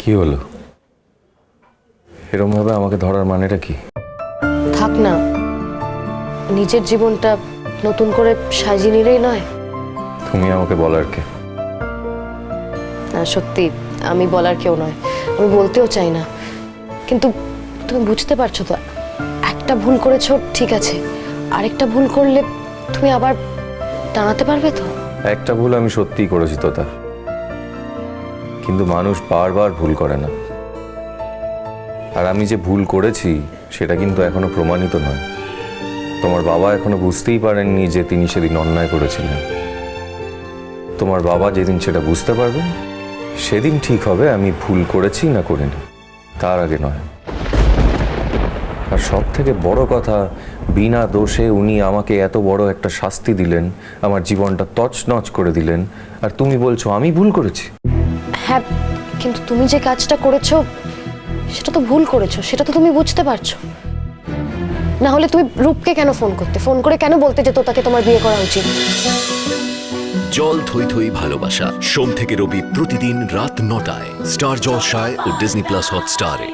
কি হলো? এরম ভাবে আমাকে ধরার মানেটা কি? থাক না। নিজের জীবনটা নতুন করে সাজিয়ে নিলেই নয়। তুমি আমাকে বলার কে? না সত্যি আমি বলার কেউ নয়। আমি বলতেও চাই না। কিন্তু তুমি বুঝতে পারছ তো একটা ভুল করেছ ঠিক আছে। আরেকটা ভুল করলে তুমি আবার দাঁড়াতে পারবে তো? একটা ভুল আমি সত্যিই করেছি তোতা। কিন্তু মানুষ বারবার ভুল করে না। আর আমি যে ভুল করেছি, সেটা কিন্তু এখনও প্রমাণিত নয়। তোমার বাবা এখনও বুঝতেই পারেননি যে তিনি সেদিন অন্যায় করেছিলেন। তোমার বাবা যেদিন সেটা বুঝতে পারবেন, সেদিন ঠিক হবে আমি ভুল করেছি না করিনি। তার আগে নয়। আর সব থেকে বড় কথা, বিনা দোষে উনি আমাকে এত বড় একটা শাস্তি দিলেন, আমার জীবনটা তছনছ করে দিলেন, আর তুমি বলছো, আমি ভুল করেছি? হ্যাঁ কিন্তু তুমি যে কাজটা করেছ, সেটা তো ভুল করেছ, সেটা তো তুমি বুঝতে পারছ। না হলে তুমি রূপকে কেন ফোন করতে? ফোন করে কেন বলতে যে তো তাকে তোমার বিয়ে করা উচিত? জল থই থই ভালোবাসা, সোম থেকে রবি প্রতিদিন রাত নটায়। স্টার জলসায় ও ডিজনি প্লাস হটস্টারে